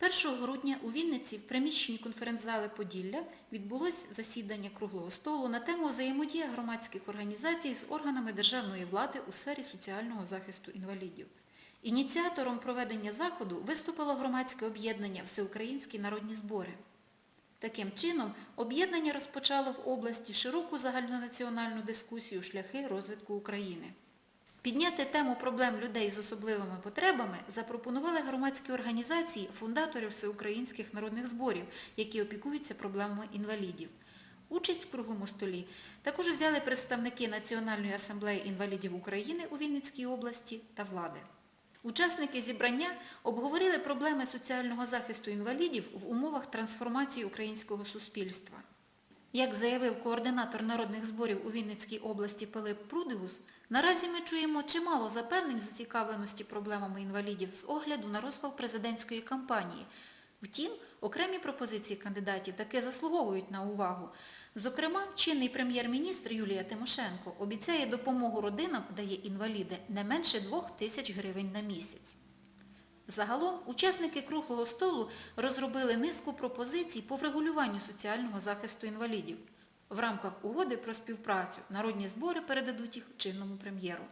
1 грудня у Вінниці в приміщенні конференц-зали Поділля відбулось засідання круглого столу на тему взаємодія громадських організацій з органами державної влади у сфері соціального захисту інвалідів. Ініціатором проведення заходу виступило громадське об'єднання Всеукраїнські народні збори. Таким чином, об'єднання розпочало в області широку загальнонаціональну дискусію шляхи розвитку України. Підняти тему проблем людей з особливими потребами запропонували громадські організації фундаторів всеукраїнських народних зборів, які опікуються проблемами інвалідів. Участь в круглому столі також взяли представники Національної асамблеї інвалідів України у Вінницькій області та влади. Учасники зібрання обговорили проблеми соціального захисту інвалідів в умовах трансформації українського суспільства. Як заявив координатор народних зборів у Вінницькій області Пилип Прудеус, наразі ми чуємо чимало запевнень зацікавленості проблемами інвалідів з огляду на розпал президентської кампанії. Втім, окремі пропозиції кандидатів таки заслуговують на увагу. Зокрема, чинний прем'єр-міністр Юлія Тимошенко обіцяє допомогу родинам, дає інваліди, не менше 2 тисяч гривень на місяць. Загалом учасники круглого столу розробили низку пропозицій по врегулюванню соціального захисту інвалідів. В рамках угоди про співпрацю народні збори передадуть їх чинному прем'єру.